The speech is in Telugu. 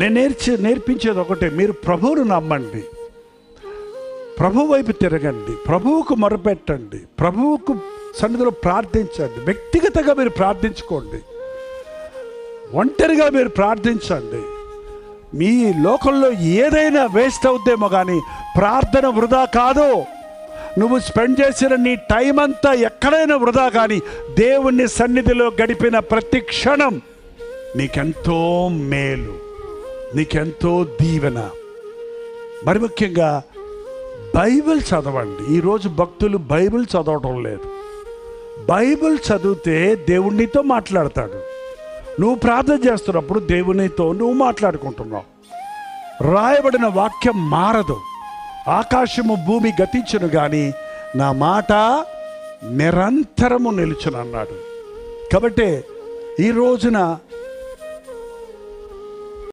నేను నేర్చే నేర్పించేది ఒకటే మీరు ప్రభువును నమ్మండి. ప్రభు వైపు తిరగండి ప్రభువుకు మొరపెట్టండి ప్రభువుకు సన్నిధిలో ప్రార్థించండి వ్యక్తిగతంగా మీరు ప్రార్థించుకోండి ఒంటరిగా మీరు ప్రార్థించండి. మీ లోకంలో ఏదైనా వేస్ట్ అవుద్దేమో కానీ ప్రార్థన వృధా కాదు. నువ్వు స్పెండ్ చేసిన నీ టైం అంతా ఎక్కడైనా వృధా కానీ దేవుని సన్నిధిలో గడిపిన ప్రతి క్షణం నీకెంతో మేలు. నీకెంతో దీవెన. మరి ముఖ్యంగా బైబిల్ చదవండి. ఈరోజు భక్తులు బైబిల్ చదవటం లేదు. బైబిల్ చదివితే దేవుణ్ణితో మాట్లాడతాడు. నువ్వు ప్రార్థన చేస్తున్నప్పుడు దేవునితో నువ్వు మాట్లాడుకుంటున్నావు. రాయబడిన వాక్యం మారదు. ఆకాశము భూమి గతించును కానీ నా మాట నిరంతరము నిలుచునన్నాడు. కాబట్టి ఈ రోజున